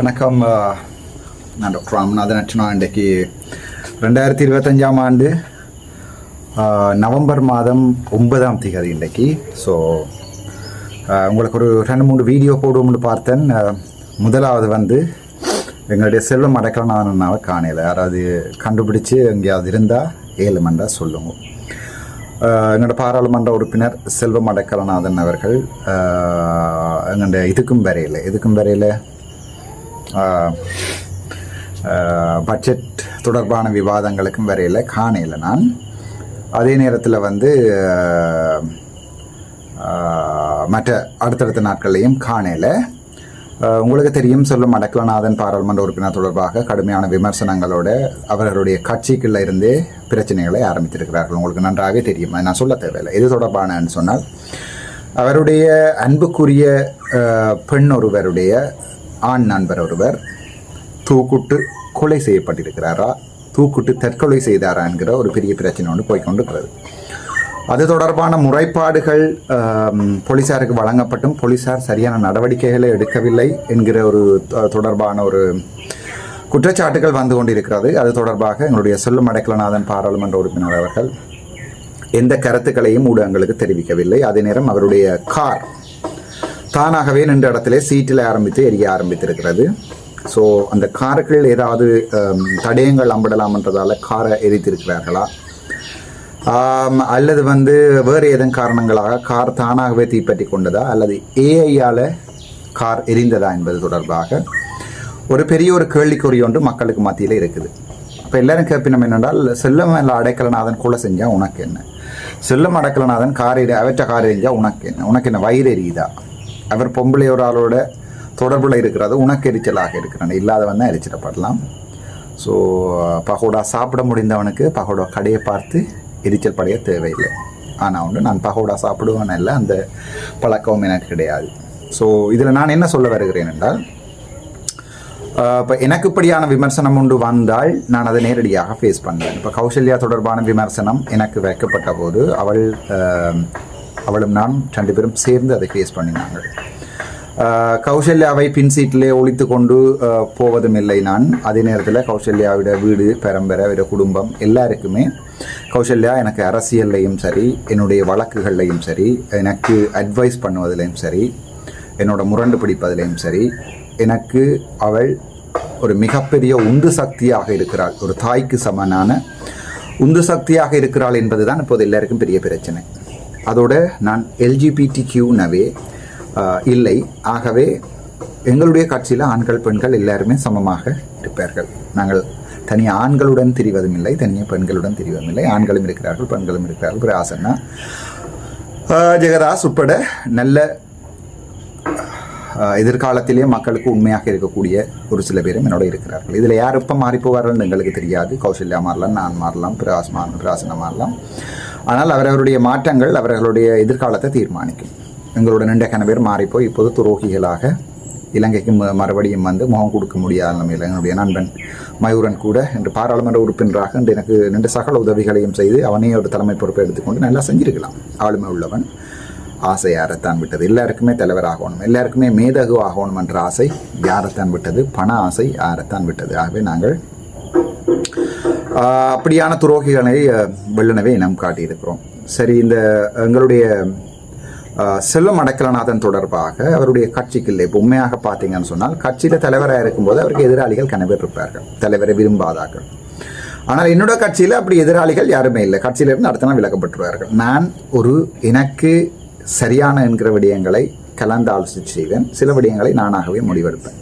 வணக்கம் நான் டாக்டர் ராமநாதன் அர்ச்சனா இன்றைக்கு ரெண்டாயிரத்தி இருபத்தஞ்சாம் ஆண்டு நவம்பர் மாதம் ஒன்பதாம் தேதி இன்றைக்கு. ஸோ உங்களுக்கு ஒரு ரெண்டு மூணு வீடியோ போடுவோம்னு பார்த்தேன். முதலாவது வந்து எங்களுடைய செல்வம் அடைக்கலனாவை காணையில் யாராவது கண்டுபிடிச்சு எங்கேயாவது இருந்தால் ஏழு மண்டா சொல்லுங்க எங்களோட பாராளுமன்ற உறுப்பினர் செல்வம் அடைக்கலநாதன் அவர்கள் எங்களுடைய இதுக்கும் வரையில் இதுக்கும் வரையில் பட்ஜெட் தொடர்பான விவாதங்களுக்கும் வரையில் காணையில் நான். அதே நேரத்தில் வந்து மற்ற அடுத்தடுத்த நாட்கள்லையும் காணையில் உங்களுக்கு தெரியும் சொல்லும் அடக்கலநாதன் பாராளுமன்ற உறுப்பினர் தொடர்பாக கடுமையான விமர்சனங்களோட அவர்களுடைய கட்சிக்குள்ள இருந்தே பிரச்சனைகளை ஆரம்பித்திருக்கிறார்கள். உங்களுக்கு நன்றாகவே தெரியும். நான் சொல்ல தேவையில்லை. இது தொடர்பானன்னு சொன்னால் அவருடைய அன்புக்குரிய பெண் ஒருவருடைய ஆண் நண்பர் ஒருவர் தூக்குட்டு கொலை செய்யப்பட்டிருக்கிறாரா? தூக்குட்டு தற்கொலை செய்தாரா என்கிற ஒரு பெரிய பிரச்சனை ஒன்று போய்கொண்டிருக்கிறது அது தொடர்பான முறைப்பாடுகள் போலீஸாருக்கு போலீசாருக்கு வழங்கப்பட்டும். போலீசார் சரியான நடவடிக்கைகளை எடுக்கவில்லை என்கிற ஒரு தொடர்பான ஒரு குற்றச்சாட்டுகள் வந்து கொண்டிருக்கிறது. அது தொடர்பாக எங்களுடைய சொல்லும் அடைக்கலநாதன் பாராளுமன்ற உறுப்பினர் அவர்கள் எந்த கருத்துக்களையும் ஊடகங்களுக்கு தெரிவிக்கவில்லை. அதே நேரம் அவருடைய கார் தானாகவே நின்ற இடத்துல சீட்டில் ஆரம்பித்து எரிய ஆரம்பித்திருக்கிறது. ஸோ அந்த காருக்குள் ஏதாவது தடயங்கள் அம்பிடலாம்ன்றதால காரை எரித்திருக்கிறார்களா? அல்லது வந்து வேறு ஏதும் காரணங்களாக கார் தானாகவே தீப்பற்றி கொண்டதா? அல்லது ஏஐயால் கார் எரிந்ததா என்பது தொடர்பாக ஒரு பெரிய ஒரு கேள்விக்குறி ஒன்று மக்களுக்கு மத்தியில் இருக்குது. இப்போ எல்லாரும் கேட்பினம் என்னென்றால் செல்லம் அல்ல அடைக்கலநாதன் கொலை செஞ்சால் உனக்கு என்ன? செல்லம் அடைக்கலநாதன் கார் எரி அவற்ற கார் எரிஞ்சால் உனக்கு என்ன? உனக்கு என்ன? வயிறு எரியுதா? அவர் பொம்பளை ஒரு ஆளோட தொடர்பில் இருக்கிறது உனக்கு எரிச்சலாக இருக்கிறான். இல்லாதவன் தான் எரிச்சலப்படலாம் ஸோ பகோடா சாப்பிட முடிந்தவனுக்கு பகோடா கடையை பார்த்து எரிச்சல் படைய தேவையில்லை. ஆனால் ஒன்று நான் பகோடா சாப்பிடுவேன் இல்லை அந்த பழக்கம் எனக்கு கிடையாது. ஸோ இதில் நான் என்ன சொல்ல வருகிறேன் என்றால் இப்போ எனக்கு இப்படியான விமர்சனம் ஒன்று வந்தால் நான் அதை நேரடியாக ஃபேஸ் பண்ணுவேன். இப்போ கௌசல்யா தொடர்பான விமர்சனம் எனக்கு வைக்கப்பட்ட போது அவள் அவளும் நான் ரெண்டு பேரும் சேர்ந்து அதை ஃபேஸ் பண்ணினாங்க. கௌசல்யாவை பின் சீட்டிலே ஒழித்து கொண்டு போவதும் இல்லை நான். அதே நேரத்தில் கௌசல்யாவிட வீடு பெரம்பரை அவருடைய குடும்பம் எல்லாருக்குமே கௌசல்யா எனக்கு அரசியல்லையும் சரி என்னுடைய வழக்குகள்லையும் சரி எனக்கு அட்வைஸ் பண்ணுவதிலையும் சரி என்னோட முரண்டு பிடிப்பதிலையும் சரி எனக்கு அவள் ஒரு மிகப்பெரிய உந்து சக்தியாக இருக்கிறாள். ஒரு தாய்க்கு சமனான உந்து சக்தியாக இருக்கிறாள் என்பதுதான் இப்போது எல்லாருக்கும் பெரிய பிரச்சனை. அதோட நான் எல்ஜிபிடி கியூனவே இல்லை. ஆகவே எங்களுடைய காட்சியில் ஆண்கள் பெண்கள் எல்லாருமே சமமாக இருப்பார்கள். நாங்கள் தனியாக ஆண்களுடன் தெரிவதும் இல்லை தனியாக பெண்களுடன் தெரிவதும் இல்லை ஆண்களும் இருக்கிறார்கள் பெண்களும் இருக்கிறார்கள். பிராசன்னா ஜெகதாஸ் உட்பட நல்ல எதிர்காலத்திலே மக்களுக்கு உண்மையாக இருக்கக்கூடிய ஒரு சில பேரும் என்னோட இருக்கிறார்கள். இதில் யார் எப்போ மாறி போவார்கள்னு எங்களுக்கு தெரியாது. கௌசல்யா மாறலாம் நான் மாறலாம் பிராஸ் மா பிராசனா மாறலாம். ஆனால் அவரவருடைய மாற்றங்கள் அவர்களுடைய எதிர்காலத்தை தீர்மானிக்கும். எங்களோட நின்ற கன பேர் மாறிப்போய் இப்போது துரோகிகளாக இலங்கைக்கு ம- மறுபடியும் வந்து முகம் கொடுக்க முடியாத நிலையில் என்னுடைய நண்பன் மயூரன் கூட என்று பாராளுமன்ற உறுப்பினராக என்று எனக்கு நின்று சகல உதவிகளையும் செய்து அவனையும் ஒரு தலைமை பொறுப்பை எடுத்துக்கொண்டு நல்லா செஞ்சிருக்கலாம். ஆளுமை உள்ளவன். ஆசை யாரைத்தான் விட்டது? எல்லாருக்குமே தலைவர் ஆகணும். எல்லாருக்குமே மேதகு ஆகணும் என்ற ஆசை யாரைத்தான் விட்டது? பண ஆசை யாரைத்தான் விட்டது? ஆகவே நாங்கள் அப்படியான துரோகிகளை வெள்ளனவே இனம் காட்டியிருக்கிறோம். சரி இந்த எங்களுடைய செல்வம் அடக்கலநாதன் தொடர்பாக அவருடைய கட்சிக்கு இல்லை இப்போ உண்மையாக பார்த்தீங்கன்னு சொன்னால் கட்சியில் தலைவராக இருக்கும்போது அவருக்கு எதிராளிகள் கனவே இருப்பார்கள். தலைவரை விரும்பாதார்கள். ஆனால் என்னோட கட்சியில் அப்படி எதிராளிகள் யாருமே இல்லை. கட்சியிலிருந்து அடுத்த நாள் விலக்கப்பட்டுருவார்கள். நான் ஒரு எனக்கு சரியான என்கிற விடயங்களை கலந்து ஆலோசித்து செய்வேன். சில விடயங்களை நானாகவே முடிவெடுப்பேன்.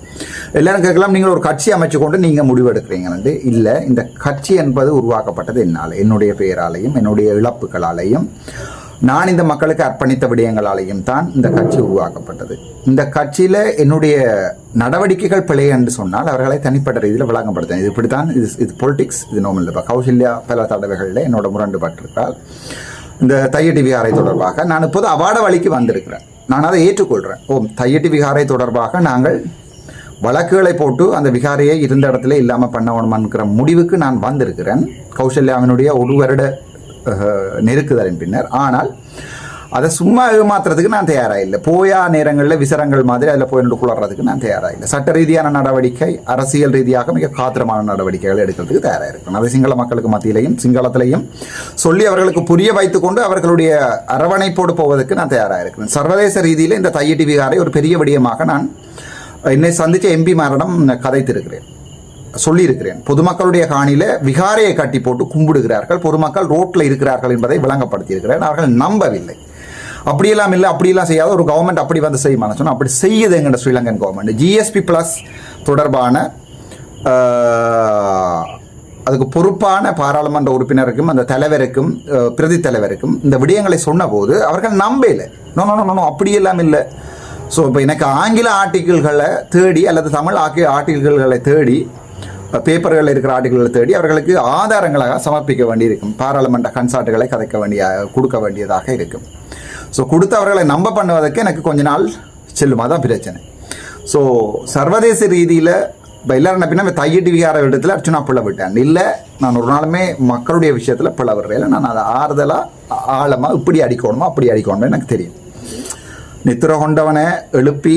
எல்லாரும் கேட்கலாம் நீங்கள் ஒரு கட்சி அமைச்சு கொண்டு நீங்கள் முடிவெடுக்கிறீங்கன்னு இல்லை இந்த கட்சி என்பது உருவாக்கப்பட்டது என்னால். என்னுடைய பெயராலையும் என்னுடைய இழப்புகளாலையும் நான் இந்த மக்களுக்கு அர்ப்பணித்த விடயங்களாலையும் தான் இந்த கட்சி உருவாக்கப்பட்டது. இந்த கட்சியில் என்னுடைய நடவடிக்கைகள் பிழை என்று சொன்னால் அவர்களை தனிப்பட்ட ரீதியில் விளங்கப்படுத்தேன் இது இப்படி தான் இது இது பொலிட்டிக்ஸ் இது நோமல் இப்போ கௌசல்யா பல தடவைகளில் என்னோட முரண்டுபட்டிருக்கால் இந்த தையட்டி விகாரை தொடர்பாக நான் இப்போது அவார்ட வழிக்கு வந்திருக்கிறேன். நான் அதை ஏற்றுக்கொள்கிறேன் ஓ தையட்டி விகாரை தொடர்பாக நாங்கள் வழக்குகளை போட்டு அந்த விகாரியை இருந்த இடத்துல இல்லாமல் பண்ண வேணுமான்கிற முடிவுக்கு நான் வந்திருக்கிறேன். கௌசல்யாவினுடைய ஒரு வருட நெருக்குதலின் பின்னர். ஆனால் அதை சும்மா ஏமாத்துறதுக்கு நான் தயாராக இல்லை போயா நேரங்களில் விசரங்கள் மாதிரி அதில் போய் நின்று குளறதுக்கு நான் தயாராக இல்லை சட்ட ரீதியான நடவடிக்கை அரசியல் ரீதியாக மிக காத்திரமான நடவடிக்கைகள் எடுக்கிறதுக்கு தயாராக இருக்கணும் அதை சிங்கள மக்களுக்கு மத்தியிலையும் சிங்களத்திலையும் சொல்லி அவர்களுக்கு புரிய வைத்துக்கொண்டு அவர்களுடைய அரவணைப்போடு போவதற்கு நான் தயாராக இருக்கிறேன் சர்வதேச ரீதியில் இந்த தையடி விகாரை ஒரு பெரிய விடயமாக நான் என்னை சந்தித்த எம்பி மாரிடம் கதைத்திருக்கிறேன். சொல்லியிருக்கிறேன். பொதுமக்களுடைய காணியில் விகாரையை கட்டி போட்டு கும்பிடுகிறார்கள். பொதுமக்கள் ரோட்டில் இருக்கிறார்கள் என்பதை விளங்கப்படுத்தியிருக்கிறேன். அவர்கள் நம்பவில்லை. அப்படியெல்லாம் இல்லை அப்படியெல்லாம் செய்யாத ஒரு கவர்மெண்ட் அப்படி வந்து செய்யுமான்னு சொன்னால் அப்படி செய்யுது எங்கட ஸ்ரீலங்கன் கவர்மெண்ட் ஜிஎஸ்பி ப்ளஸ் தொடர்பான அதுக்கு பொறுப்பான பாராளுமன்ற உறுப்பினருக்கும் அந்த தலைவருக்கும் பிரதி தலைவருக்கும் இந்த விடயங்களை சொன்னபோது அவர்கள் நம்பலை நோ நோ நோ நோ அப்படியெல்லாம் இல்லை. ஸோ இப்போ எனக்கு ஆங்கில ஆர்டிக்கிள்களை தேடி அல்லது தமிழ் ஆக்கி ஆர்டிக்கிள்களை தேடி பேப்பர்களில் இருக்கிற ஆர்டிக்கிள்களை தேடி அவர்களுக்கு ஆதாரங்களாக சமர்ப்பிக்க வேண்டியிருக்கும். பாராளுமன்ற கன்சார்ட்டுகளை கதைக்க வேண்டிய கொடுக்க வேண்டியதாக இருக்கும். ஸோ கொடுத்து அவர்களை நம்ப பண்ணுவதற்கு எனக்கு கொஞ்ச நாள் செல்லுமா? தான் பிரச்சனை. ஸோ சர்வதேச ரீதியில் இப்போ எல்லாரும் என்ன பின்னா தையிட்டு விகார இடத்துல அர்ச்சனா பிள்ளை விட்டேன். இல்லை நான் ஒரு நாளுமே மக்களுடைய விஷயத்தில் பிள்ளை விடுறேன் நான் அதை ஆறுதலாக ஆழமாக இப்படி அடிக்கணுமா அப்படி அடிக்கணுமா எனக்கு தெரியும். நித்திர கொண்டவனை எழுப்பி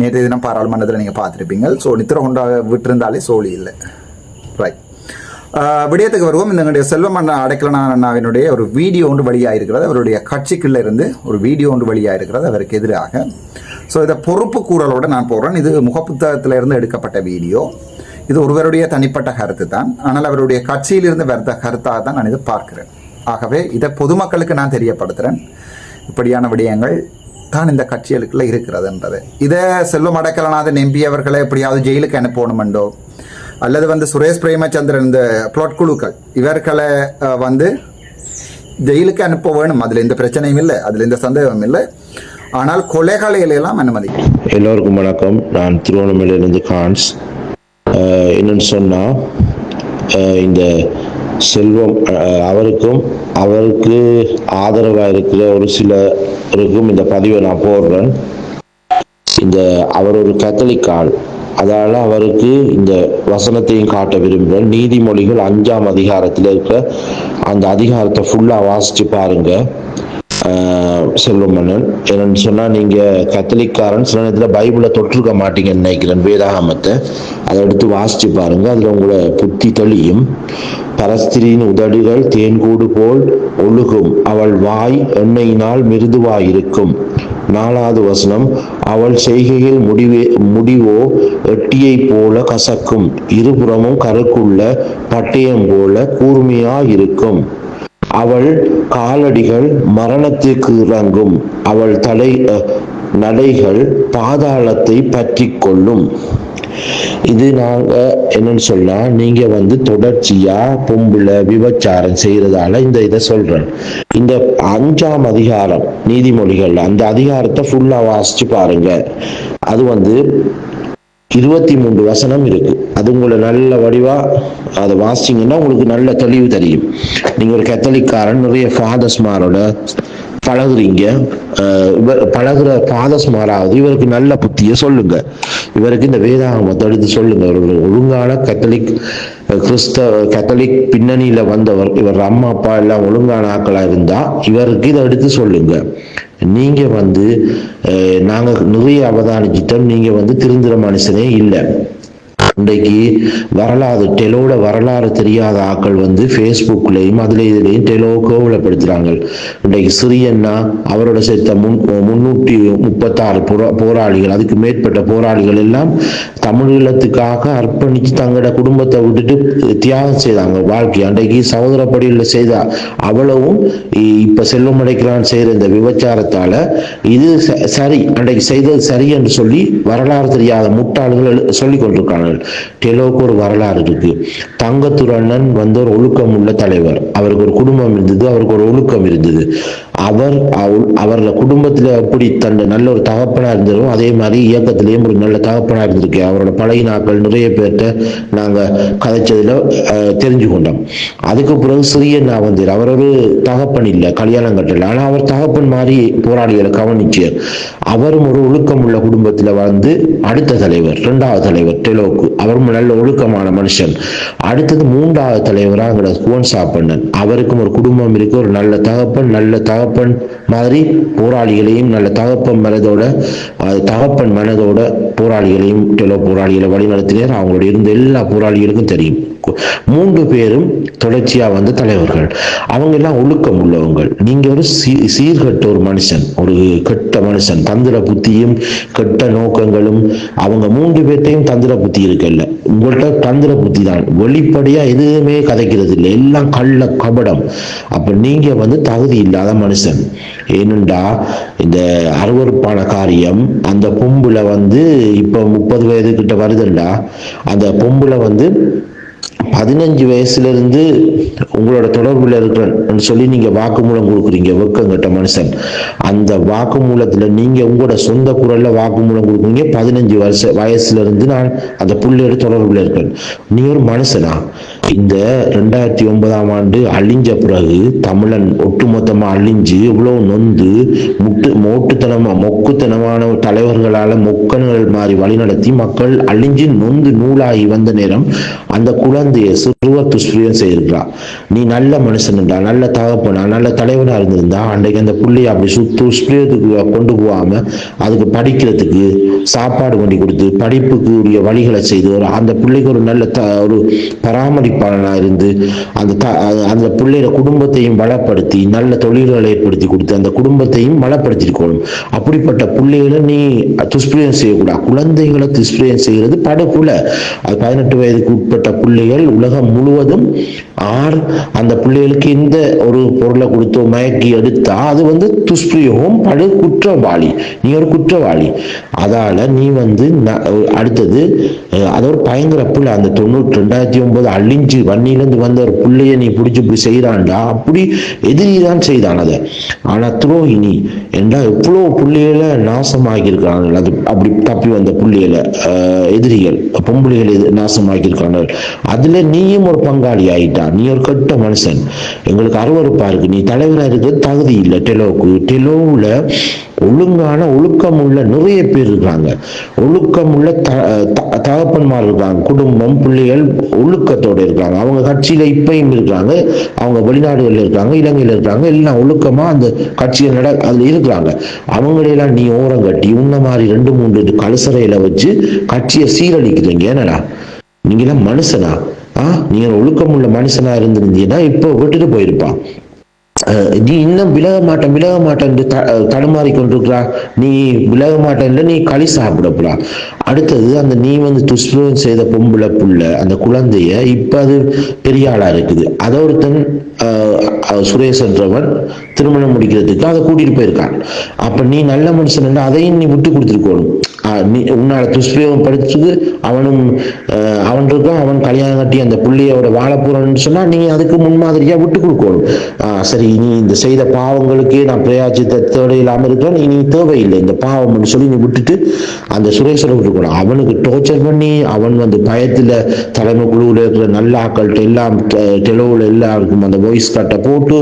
நேற்றைய தினம் பாராளுமன்றத்தில் நீங்கள் பார்த்துருப்பீங்க ஸோ நித்திர கொண்ட விட்டிருந்தாலே சோழி இல்லை. ரைட் விடயத்துக்கு வருவோம். இந்த எங்களுடைய செல்வம் அண்ணா அடைக்கலனான் அண்ணாவினுடைய ஒரு வீடியோ ஒன்று வெளியாக இருக்கிறது அவருடைய கட்சிக்குள்ளே இருந்து ஒரு வீடியோ ஒன்று வெளியாக இருக்கிறது அவருக்கு எதிராக. ஸோ இதை பொறுப்பு கூறலோட நான் போடுறேன் இது முகப்புத்தகத்தில் இருந்து எடுக்கப்பட்ட வீடியோ. இது ஒருவருடைய தனிப்பட்ட கருத்து தான். ஆனால் அவருடைய கட்சியிலிருந்து வருத கருத்தாக தான் நான் இதை பார்க்கிறேன். ஆகவே இதை பொதுமக்களுக்கு நான் தெரியப்படுத்துகிறேன் இப்படியான விடயங்கள் தான் இந்த கட்சிகளுக்குள்ள இருக்கிறதுன்றது இதை செல்வம் அடக்கலநாதன் எம்பி அவர்களை எப்படியாவது ஜெயிலுக்கு அனுப்பணுமெண்டோ? அல்லது வந்து சுரேஷ் பிரேமச்சந்திரன் இந்த பிளாட் குழுக்கள் இவர்களை வந்து ஜெயிலுக்கு அனுப்ப வேணும். அதில் எந்த பிரச்சனையும் இல்லை. அதில் எந்த சந்தேகமும் இல்லை. ஆனால் கொலைகளையிலெல்லாம் எல்லாம் எல்லோருக்கும் வணக்கம். நான் திருவண்ணாமலையிலிருந்து கான்ஸ். என்னன்னு சொன்னால் இந்த செல்வம் அவருக்கும் அவருக்கு ஆதரவாக இருக்கிற ஒரு சிலருக்கும் இந்த பதிவை நான் போடுறேன். இந்த அவர் ஒரு கத்தலிக் ஆள் அதால அவருக்கு இந்த வசனத்தையும் காட்ட விரும்புகிறேன். நீதிமொழிகள் அஞ்சாம் அதிகாரத்தில் இருக்கிற அந்த அதிகாரத்தை ஃபுல்லாக வாசிச்சு பாருங்கள் செல்வ மன்னன். என்னன்னு சொன்னா நீங்க கத்தலிக்காரன் சில நேரத்தில் பைபிளை தொற்றுக்க மாட்டீங்கன்னு நினைக்கிறேன் வேதாகமத்தை. அதை எடுத்து வாசிச்சு பாருங்க. அதுல உங்களை புத்தி தெளியும். பரஸ்திரியின் உதடுகள் தேன்கூடு போல் ஒழுகும். அவள் வாய் எண்ணெயினால் மிருதுவாயிருக்கும். நாலாவது வசனம் அவள் செய்கையில் முடிவே முடிவோ எட்டியை போல கசக்கும். இருபுறமும் கருக்குள்ள பட்டயம் போல கூர்மையாயிருக்கும். இருக்கும் அவள் காலடிகள் மரணத்திற்கு இறங்கும். அவள் தலை அஹ், நடைகள் பாதாளத்தை பற்றி கொள்ளும் இது நாங்க என்னன்னு சொன்னா நீங்க வந்து தொடர்ச்சியா பொம்புல விபச்சாரம் செய்யறதால இந்த இதை சொல்றேன். இந்த அஞ்சாம் அதிகாரம் நீதிமொழிகள் அந்த அதிகாரத்தை ஃபுல்லா வாசிச்சு பாருங்க. அது வந்து இருபத்தி மூன்று வசனம் இருக்கு. அது உங்களை நல்ல வடிவா அதை வாசிச்சீங்கன்னா உங்களுக்கு நல்ல தெளிவு தெரியும். நீங்க ஒரு கத்தலிக்காரன் நிறைய ஃபாதர்ஸ்மாரோட பழகுறீங்க. இவர் பழகுற ஃபாதர்ஸ்மாராவது இவருக்கு நல்ல புத்தியை சொல்லுங்க. இவருக்கு இந்த வேதாகமத்தை எடுத்து சொல்லுங்க. ஒரு ஒழுங்கான கத்தலிக் கிறிஸ்தவ கத்தலிக் பின்னணியில வந்தவர் இவர் அம்மா அப்பா எல்லாம் ஒழுங்கான ஆக்களா இருந்தா இவருக்கு இதை எடுத்து சொல்லுங்க. நீங்க வந்து நாங்கள் நாங்க நிறைய அவதானிச்சிட்டோம். நீங்க வந்து திருந்துற மனுஷனே இல்லை. இன்றைக்கு வரலாறு டெலோட வரலாறு தெரியாத ஆட்கள் வந்து ஃபேஸ்புக்லேயும் அதுல இதுலேயும் டெலோ கோவலப்படுத்துறாங்க. இன்றைக்கு சிறியண்ணா அவரோட சேர்த்த முன் முன்னூற்றி முப்பத்தாறு போராளிகள் அதுக்கு மேற்பட்ட போராளிகள் எல்லாம் தமிழீழத்துக்காக அர்ப்பணித்து தங்களோட குடும்பத்தை விட்டுட்டு தியாகம் செய்தாங்க வாழ்க்கை அன்றைக்கு சகோதரப்படியில் செய்தா அவ்வளவும் இ- இப்ப செல்வம் அடைக்கிறான் செய்கிற இந்த விபச்சாரத்தால இது ச- சரி அன்றைக்கு செய்தது சரி என்று சொல்லி வரலாறு தெரியாத முட்டாள்கள் சொல்லி சொல்லிக் டெலோக்கு ஒரு வரலாறு இருக்கு. தங்கத்துரண்ணன் வந்து ஒரு ஒழுக்கம் உள்ள தலைவர். அவருக்கு ஒரு குடும்பம் இருந்தது அவருக்கு ஒரு ஒழுக்கம் இருந்தது. அவர் அவரோட குடும்பத்துல எப்படி தன் நல்ல ஒரு தகப்பனா இருந்ததோ அதே மாதிரி இயக்கத்திலேயும் ஒரு நல்ல தகப்பனா இருந்திருக்கு. அவரோட பழைய நாட்கள் நிறைய பேர்கிட்ட நாங்க கதைச்சதுல அஹ், தெரிஞ்சு கொண்டோம் அதுக்கு பிறகு சிறியண்ணா வந்தார் அவர் ஒரு தகப்பன் இல்லை கல்யாணம் கட்டல. ஆனா அவர் தகப்பன் மாதிரி போராளிகளை கவனிச்சு அவரும் ஒரு ஒழுக்கம் உள்ள குடும்பத்துல வந்து அடுத்த தலைவர் இரண்டாவது தலைவர் டெலோக்கு அவரும் நல்ல ஒழுக்கமான மனுஷன். அடுத்தது மூன்றாவது தலைவராக எங்களோட குவன் சாப்பண்ணன். அவருக்கும் ஒரு குடும்பம் இருக்கு ஒரு நல்ல தகப்பன் நல்ல தகப்பன் மாதிரி போராளிகளையும் நல்ல தகப்பன் மனதோட தகப்பன் மனதோட போராளிகளையும் டெலோ போராளிகளை வழிநடத்தினர். அவங்களுடைய இருந்த எல்லா போராளிகளுக்கும் தெரியும். மூன்று பேரும் தொடர்ச்சியா வந்து தலைவர்கள். அவங்க எல்லாம் ஒழுக்கம் உள்ளவங்கள் நீங்க ஒரு சீ- சீர்கெட்ட ஒரு மனுஷன் ஒரு கெட்ட மனுஷன் தந்திர புத்தியும் கெட்ட நோக்கங்களும் அவங்க மூன்று பேர்த்தையும் தந்திர புத்தி இருக்குல்ல. உங்கள்கிட்ட தந்திர புத்தி தான். வெளிப்படையாக எதுவுமே கதைக்கிறது இல்லை. எல்லாம் கள்ள கபடம். அப்ப நீங்க வந்து தகுதி இல்லாத மனுஷன். ஏனென்றா இந்த அருவருப்பான காரியம் அந்த பொம்புல வந்து இப்ப முப்பது வயது கிட்ட வருதுண்டா அந்த பொம்புல வந்து பதினஞ்சு வயசுலேருந்து உங்களோட தொடர்பில் இருக்கிறன் சொல்லி நீங்கள் வாக்குமூலம் கொடுக்குறீங்க வெக்கங்கட்ட மனுஷன். அந்த வாக்குமூலத்தில் நீங்கள் உங்களோட சொந்த குரலில் வாக்குமூலம் கொடுக்குறீங்க. பதினஞ்சு வருஷ வயசுலேருந்து நான் அந்த புள்ளையோட தொடர்பில் இருக்கிறேன். நீ ஒரு மனுஷனா? இந்த ரெண்டாயிரத்தி ஒன்பதாம் ஆண்டு அழிஞ்ச பிறகு தமிழன் ஒட்டுமொத்தமாக அழிஞ்சு இவ்வளோ நொந்து முட்டு மோட்டுத்தனமாக மொக்குத்தனமான தலைவர்களால் மொக்கன்கள் மாதிரி வழிநடத்தி மக்கள் அழிஞ்சு நொந்து நூலாகி வந்த நேரம் அந்த குழந்தைய சிறுவ துஷ்பிரியம் செய்திருக்கிறா. நீ நல்ல மனுஷன்டா நல்ல தகப்பனா நல்ல தலைவனா இருந்திருந்தா அன்றைக்கு அந்த புள்ளைய அப்படி சுத்து கொண்டு போகாம அதுக்கு படிக்கிறதுக்கு சாப்பாடு கொண்டு கொடுத்து படிப்புக்கு உரிய வழிகளை செய்து ஒரு அந்த பிள்ளைக்கு ஒரு நல்ல த ஒரு பராமரிப்பாளனா இருந்து அந்த த அந்த பிள்ளையோட குடும்பத்தையும் வளப்படுத்தி நல்ல தொழில்களை ஏற்படுத்தி கொடுத்து அந்த குடும்பத்தையும் வளப்படுத்திருக்கணும். அப்படிப்பட்ட பிள்ளைகளை நீ துஷ்பிரியம் செய்யக்கூடாது. குழந்தைகளை துஷ்பிரியம் செய்கிறது படுகொலை. அது பதினெட்டு வயதுக்கு உட்பட்ட பிள்ளைகள் உலகம் முழுவதும் ஆர் அந்த பிள்ளைகளுக்கு இந்த ஒரு பொருளை கொடுத்தோ மயக்கி எடுத்தா அது வந்து துஷ்பிரயோகம் படு குற்றவாளி. நீ ஒரு குற்றவாளி. அதால நீ வந்து அடுத்தது அது ஒரு பயங்கர பிள்ளை. அந்த தொண்ணூற்றி ரெண்டாயிரத்தி ஒன்பது அழிஞ்சு வன்னியிலேருந்து வந்த ஒரு பிள்ளைய நீ பிடிச்சி இப்படி செய்யறான்டா அப்படி எதிரி தான் செய்தான் அதை. ஆனா துரோகிணி என்றா எவ்வளோ புள்ளைகளை நாசமாக்கியிருக்காங்க அது அப்படி தப்பி வந்த பிள்ளைகளை அஹ், எதிரிகள் பொம்பளைகள் எது அதுல அதுல நீயும் ஒரு பங்காளி ஆயிட்டா. நீ ஒரு கெட்ட மனுஷன். எங்களுக்கு அருவருப்பா இருக்கு. நீ தலைவரா இருக்க தகுதி இல்லை. டெலோவுக்கு டெலோவுல ஒழுங்கான ஒழுக்கம் உள்ள நிறைய பேர் இருக்காங்க. ஒழுக்கம் உள்ள த- த- தகப்பன்மார் இருக்காங்க. குடும்பம் பிள்ளைகள் ஒழுக்கத்தோட இருக்காங்க. அவங்க கட்சியில இப்பயும் இருக்காங்க. அவங்க வெளிநாடுகள்ல இருக்காங்க இலங்கையில் இருக்காங்க. எல்லாம் ஒழுக்கமா அந்த கட்சியில் நட அதுல இருக்கிறாங்க. அவங்களையெல்லாம் நீ ஓரம் கட்டி உன்ன மாதிரி ரெண்டு மூன்று கலசரையில வச்சு கட்சியை சீரழிக்கிறீங்க. என்னடா? நீங்க எல்லாம் மனுஷனா? ஆ? நீங்க ஒழுக்கம் உள்ள மனுஷனா இருந்திருந்தீங்கன்னா இப்போ விட்டுட்டு போயிருப்பான். அஹ் நீ இன்னும் விலக மாட்டேன் விலக மாட்டேன் தடுமாறி கொண்டிருக்கிறா. நீ விலக மாட்டேன்ல நீ களி சாப்பிடப்படா. அடுத்தது அந்த நீ வந்து துஷ்பிரயோகம் செய்த பொம்பளை புள்ள அந்த குழந்தைய இப்ப அது பெரிய ஆளா இருக்குது. அதை ஒருத்தன் சுரேஷ் என்றவன் திருமணம் முடிக்கிறதுக்கு அதை கூட்டிட்டு போயிருக்கான் அப்ப நீ நல்ல மனுஷன் அதையும் நீ விட்டு கொடுத்துருக்கணும். நீ உன்னால துஷ்பிரயோகம் படிச்சது அவனும் அவன் இருக்கான் அவன் கல்யாணம் கட்டி அந்த புள்ளியோட வாழ போறான்னு சொன்னா நீ அதுக்கு முன்மாதிரியா விட்டு கொடுக்கணும். சரி நீ இந்த செய்த பாவங்களுக்கே நான் பிரயாச்சித்தோட இல்லாம இருக்கிறேன் நீ தேவையில்லை. இந்த பாவம்னு சொல்லி நீ விட்டுட்டு அந்த சுரேஷரை விட்டுக்கணும் அவனுக்கு டோர்ச்சர் பண்ணி அவன் வந்து பயத்துல தலைமை குழுவில் இருக்கிற நல்ல ஆக்கள்கிட்ட எல்லாம் டெலோவில் எல்லாருக்கும் அந்த வாய்ஸ் கட்டை போட்டு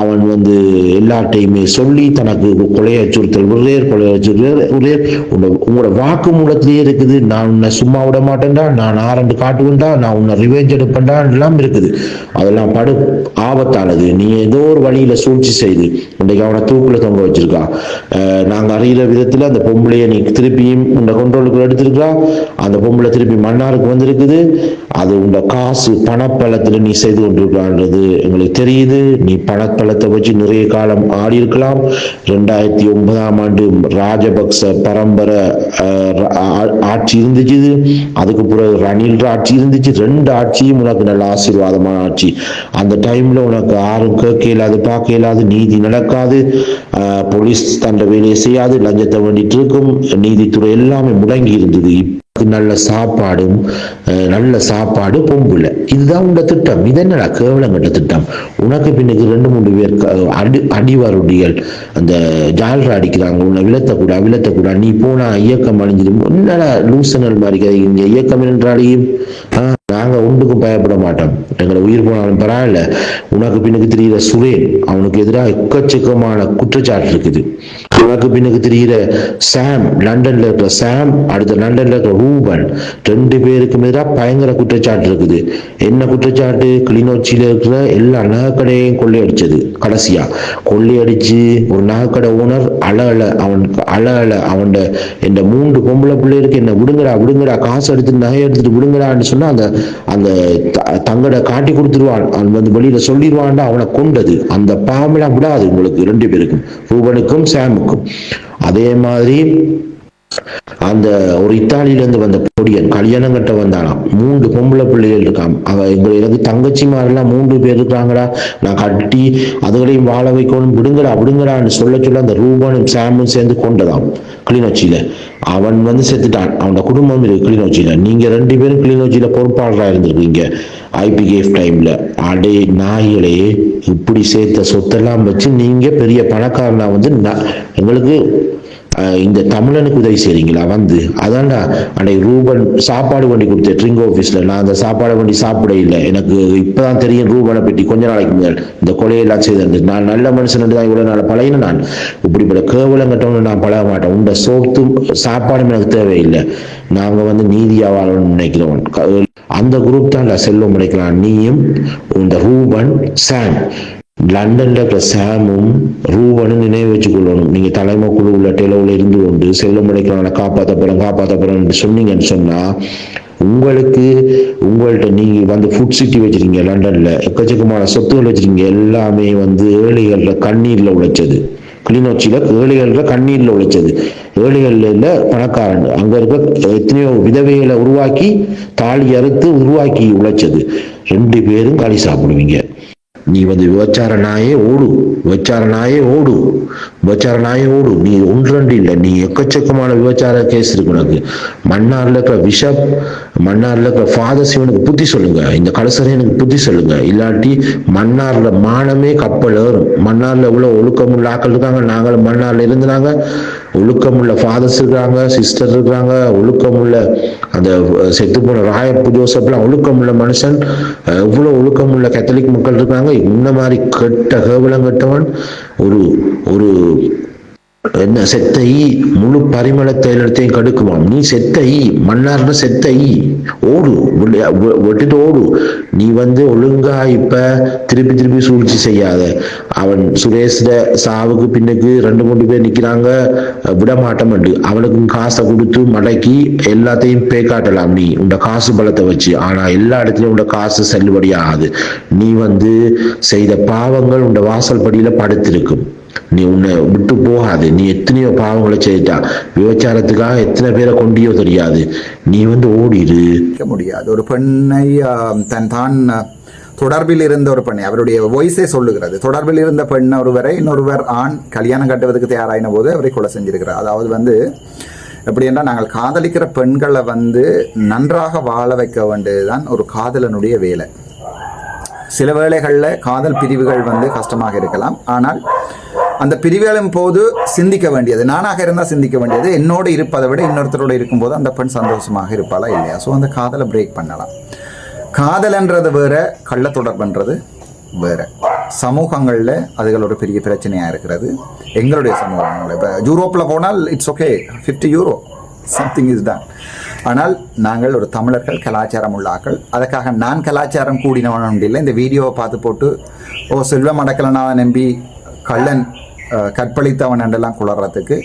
அவன் வந்து எல்லாத்தையுமே சொல்லி தனக்கு கொலை அச்சுறுத்தல் விடுறேர் கொலை அச்சுறுத்தல் விடுறேர் உங்களோட வாக்கு மூலத்திலேயே இருக்குது. நான் உன்னை சும்மா விட மாட்டேன்டா நான் ஆரண்டு காட்டுவேன்டா நான் உன்னை ரிவெஞ்ச் எடுப்பேன்டா எல்லாம் இருக்குது. அதெல்லாம் படு ஆபத்தானது. நீ ஏதோ ஒரு வழியில சூழ்ச்சி செய்து இன்றைக்கு அவனை தூக்குல தொங்க வச்சிருக்கா. நாங்கள் அறியிற அறிகிற அந்த பொம்பளையை நீ திருப்பியும் உன்னை கொண்டோலுக்கு எடுத்திருக்கா அந்த பொம்பளை திருப்பி மன்னாருக்கு வந்திருக்குது. அது உண்ட காசு பணப்பழத்தில் நீ செய்து கொண்டிருக்கான்றது எங்களுக்கு தெரியுது. நீ பணப்பழத்தை வச்சு நிறைய காலம் ஆடியிருக்கலாம். ரெண்டாயிரத்தி ஒன்பதாம் ஆண்டு ராஜபக்ச பரம்பரை ஆட்சி இருந்துச்சு. அதுக்கு பிறகு ரணில் ஆட்சி இருந்துச்சு. ரெண்டு ஆட்சியும் உனக்கு நல்ல ஆசீர்வாதமான ஆட்சி. அந்த டைம்ல உனக்கு யாரும் கேட்க இயலாது பார்க்க இயலாது நீதி நடக்காது. போலீஸ் தண்ட வேலையை செய்யாது லஞ்சத்தை வேண்டிட்டு இருக்கும். நீதித்துறை எல்லாமே முடங்கி இருந்தது. இப்ப நல்ல சாப்பாடும் நல்ல சாப்பாடு பொம்புல. இதுதான் உண்ட திட்டம். இது என்னடா கேவலங்கட்ட திட்டம்? உனக்கு பின்னுக்கு ரெண்டு மூணு பேர் அடி அடிவாருடிகள் அந்த ஜால்ரா அடிக்கிறாங்க உன்னை விளத்தக்கூடா விளத்தக்கூடா நீ போனா இயக்கம் அழிஞ்சிடும். என்னடா லூசனல் மாதிரி கதைங்க இயக்கம் என்றாலையும்? ஆஹ் நாங்க ஒன்றுக்கும் பயப்பட மாட்டான். எங்களை உயிர் போனாலும் பரவாயில்ல. உனக்கு பின்னுக்கு தெரிகிற சுரேன் அவனுக்கு எதிராக எக்கச்சக்கமான குற்றச்சாட்டு இருக்குது. உனக்கு பின்னுக்கு தெரிகிற சாம் லண்டன்ல இருக்கிற சாம் அடுத்த லண்டன்ல இருக்கிற ரூபன் ரெண்டு பேருக்கும் எதிராக பயங்கர குற்றச்சாட்டு இருக்குது. என்ன குற்றச்சாட்டு? கிளிநொச்சியில இருக்கிற எல்லா நகைக்கடையையும் கொள்ளையடிச்சது கடைசியா. கொள்ளையடிச்சு ஒரு நகைக்கடை ஓனர் அழ அழ அவன் அழ அழ அவன் இந்த மூன்று பொம்பளை பிள்ளைகளுக்கு என்ன விடுங்கடா விடுங்கடா காசு எடுத்து நகை எடுத்துட்டு விடுங்கடான்னு சொன்னா அந்த அந்த த- தங்கட காட்டி கொடுத்துருவான். அவன் வந்து வெளியில சொல்லிடுவான்டா அவனை கொண்டது. அந்த பாவமெல்லாம் விடாது உங்களுக்கு ரெண்டு பேருக்கும் ரூபனுக்கும் சாமுக்கும். அதே மாதிரி அந்த ஒரு இத்தாலியில இருந்து வந்த பொடியன் கல்யாணம் கட்ட வந்தானாம். மூன்று பொம்பளை பிள்ளைகள் இருக்கான் அவ எங்க எனக்கு தங்கச்சிமாரெல்லாம் மூன்று பேர் இருக்கிறாங்கடா. நான் கட்டி அதுகளையும் வாழ வைக்கணும். விடுங்கடா விடுங்கடான்னு சொல்ல சொல்ல அந்த ரூபனும் சாமும் சேர்ந்து கொண்டதாம். கிளிநொச்சியில. அவன் வந்து செத்துட்டான். அவனோட குடும்பம் இருக்கு கிளிநொச்சியில. நீங்க ரெண்டு பேரும் கிளிநொச்சியில பொறுப்பாளராக இருந்திருக்கீங்க. ஐபிகேஃப் டைம்ல. அடே நாய்களே இப்படி சேர்த்த சொத்தெல்லாம் வச்சு நீங்க பெரிய பணக்காரனா வந்து எங்களுக்கு இந்த தமிழனுக்கு உதவி செய்றீங்களா? வந்து அதான்டா அன்னைக்கு ரூபன் சாப்பாடு வண்டி கொடுத்தேன் ட்ரிங்க் ஆஃபீஸ்ல நான் அந்த சாப்பாடு வண்டி சாப்பிட இல்லை. எனக்கு இப்பதான் தெரியும் ரூபனை பற்றி கொஞ்ச நாளைக்கு முதல் இந்த கொலையெல்லாம் செய்தது நான் நல்ல மனுஷன் தான் இவ்வளவு நாள் பழகின நான். இப்படிப்பட்ட கேவலங்கட்டவனு நான் பழக மாட்டேன். உண்ட சோத்தும் சாப்பாடும் எனக்கு தேவையில்லை. நாங்க வந்து நீதியா வாழணும்னு நினைக்கிறோம். அந்த குரூப் தான் செல்வம் நினைக்கலாம் நீயும் இந்த ரூபன் சாம். லண்டன்ல இருக்கிற சாமும் ரூவனும் நினைவு வச்சுக்கொள்ளணும். நீங்க தலைமை குழு உள்ள டெலோவில் இருந்து கொண்டு செல்லும் அடைக்கிறவனை காப்பாற்ற போறோம் காப்பாற்ற போறோம்னு சொன்னீங்கன்னு சொன்னா உங்களுக்கு உங்கள்கிட்ட நீங்க வந்து ஃபுட் சிட்டி வச்சிருக்கீங்க லண்டன்ல. எக்கச்சக்கமான சொத்துகள் வச்சிருக்கீங்க. எல்லாமே வந்து ஏழைகள்ல கண்ணீர்ல உழைச்சது. கிளிநொச்சியில ஏழைகள்ல கண்ணீர்ல உழைச்சது. ஏழைகள்ல இல்ல பணக்காரன் அங்க இருக்க எத்தனையோ விதவைகளை உருவாக்கி தாலி அறுத்து உருவாக்கி உழைச்சது. ரெண்டு பேரும் களி சாப்பிடுவீங்க. நீ வந்து விபச்சார நாயே ஓடு விபச்சார நாயே ஓடு விபச்சார நாயே ஓடு. நீ ஒன்றண்டு இல்லை நீ எக்கச்சக்கமான விபச்சார கேஸ் இருக்கு உனக்கு. மன்னார்ல இருக்கிற பிஷப் மன்னார்ல இருக்கிற ஃபாதர் சிவனுக்கு புத்தி சொல்லுங்க. இந்த கலசரையனுக்கு புத்தி சொல்லுங்க. இல்லாட்டி மன்னார்ல மானமே கப்பல் ஏறும். மன்னார்ல இவ்வளவு ஒழுக்கமுள்ள ஆக்கள் இருக்காங்க நாங்களும் மன்னார்ல இருந்தாங்க ஒழுக்கமுள்ள ஃபாதர்ஸ் இருக்காங்க சிஸ்டர் இருக்கிறாங்க ஒழுக்கமுள்ள அந்த செத்து போன ராயப்பு ஜோசப்லாம் ஒழுக்கமுள்ள மனுஷன் எவ்வளோ ஒழுக்கமுள்ள கத்தலிக் மக்கள் இருக்காங்க? இந்த மாதிரி கெட்ட கேவலம் கெட்டவன் ஒரு ஒரு என்ன செத்த? ஈ முழு பரிமள தைலத்தையும் கடுக்குமாம் நீ செத்த ஈ மன்னார்னு செத்த. ஈ ஓடு விட்டுட்டு ஓடு. நீ வந்து ஒழுங்கா இப்ப திருப்பி திருப்பி சூழ்ச்சி செய்யாத. அவன் சுரேஷ்ட சாவுக்கு பின்னுக்கு ரெண்டு மூணு பேர் நிக்கிறாங்க. விட மாட்டமண்டு அவனுக்கும் காசை கொடுத்து மடக்கி எல்லாத்தையும் பே காட்டலாம் நீ. உண்ட காசு பலத்தை வச்சு. ஆனா எல்லா இடத்துலயும் உண்ட காசு செல்லுபடி ஆகாது நீ வந்து செய்த பாவங்கள் உண்ட வாசல் படியில படுத்திருக்கும். நீ உன்னை விட்டு போகாது. நீ எத்தனையோ பாவங்களை செய்தா விபச்சாரத்துக்காக எத்தனை பேரை கொண்டியோ தெரியாது. நீ வந்து ஓடிடு இருக்க முடியாது. ஒரு பெண்ணை தன் தான் தொடர்பில் இருந்த ஒரு பெண்ணை அவருடைய வயசே சொல்லுகிறது. தொடர்பில் இருந்த பெண் ஒருவரை இன்னொருவர் ஆண் கல்யாணம் கட்டுவதற்கு தயாராயின போது அவரை கொலை செஞ்சிருக்கிறார். அதாவது வந்து எப்படி என்றால் நாங்கள் காதலிக்கிற பெண்களை வந்து நன்றாக வாழ வைக்க வேண்டியதுதான் ஒரு காதலனுடைய வேலை. சில வேளைகளில் காதல் பிரிவுகள் வந்து கஷ்டமாக இருக்கலாம். ஆனால் அந்த பிரிவுகளின் போது சிந்திக்க வேண்டியது நானாக இருந்தால் சிந்திக்க வேண்டியது என்னோடு இருப்பதை விட இன்னொருத்தரோடு இருக்கும்போது அந்த பெண் சந்தோஷமாக இருப்பாளா இல்லையா? ஸோ அந்த காதலை பிரேக் பண்ணலாம். காதலன்றது வேற கள்ள தொடர்புன்றது வேற. சமூகங்களில் அதுகள் ஒரு பெரிய பிரச்சனையாக இருக்கிறது. எங்களுடைய சமூகங்கள் இப்போ யூரோப்பில் போனால் it's okay fifty euro something is தான் ஆனால் நாங்கள் ஒரு தமிழர்கள் கலாச்சாரம் உள்ள ஆக்கள். அதுக்காக நான் கலாச்சாரம் கூடினவன் இல்லை. இந்த வீடியோவை பார்த்து போட்டு ஓ செல்வம் அடக்கலனாத நம்பி கள்ளன் கற்பழித்தவன் என்றெல்லாம் குளர்றதுக்கு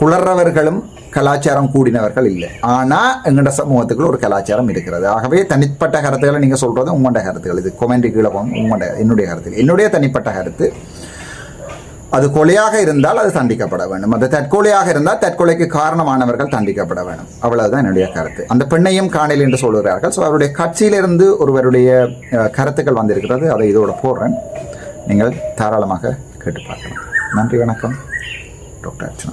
குளறவர்களும் கலாச்சாரம் கூடினவர்கள் இல்லை. ஆனால் எங்கள்ட சமூகத்துக்குள்ள ஒரு கலாச்சாரம் இருக்கிறது. ஆகவே தனிப்பட்ட கருத்துக்களை நீங்கள் சொல்கிறது உங்களோட கருத்துக்கள். இது கொமெண்ட் கீழே போகும். உங்களோட என்னுடைய கருத்து என்னுடைய தனிப்பட்ட கருத்து அது கொலையாக இருந்தால் அது தண்டிக்கப்பட வேண்டும். அது தற்கொலையாக இருந்தால் தற்கொலைக்கு காரணமானவர்கள் தண்டிக்கப்பட வேண்டும். அவ்வளவுதான் என்னுடைய கருத்து. அந்த பெண்ணையும் காணல் என்று சொல்கிறார்கள் ஸோ அவருடைய கட்சியிலிருந்து ஒருவருடைய கருத்துக்கள் வந்திருக்கிறது. அதை இதோட போடுறேன். நீங்கள் தாராளமாக கேட்டு பார்க்கலாம். நன்றி வணக்கம். டாக்டர் அர்ச்சனா.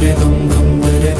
Arjuna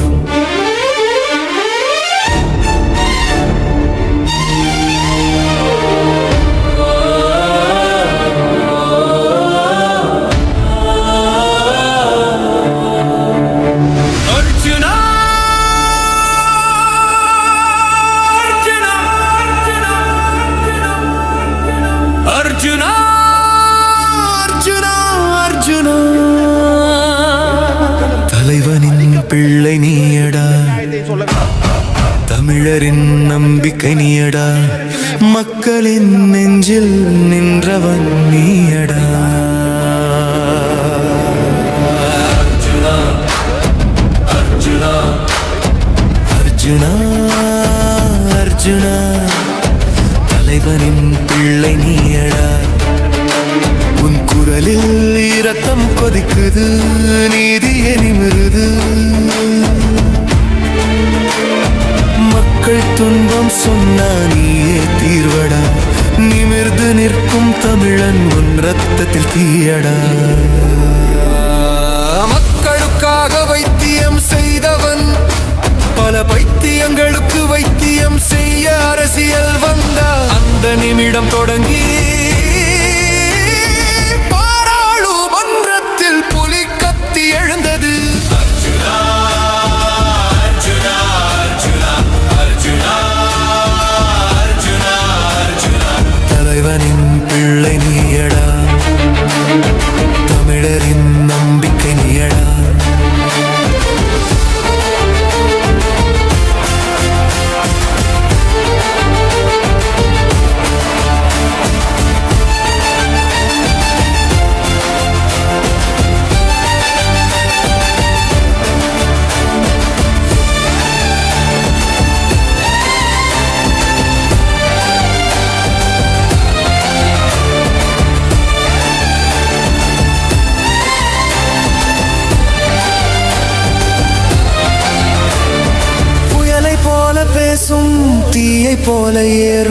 உள்ளத்தில் தீயடா. போல ஏறும்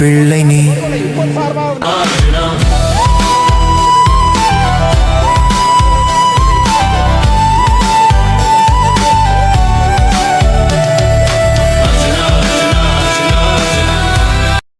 பிள்ளை நீ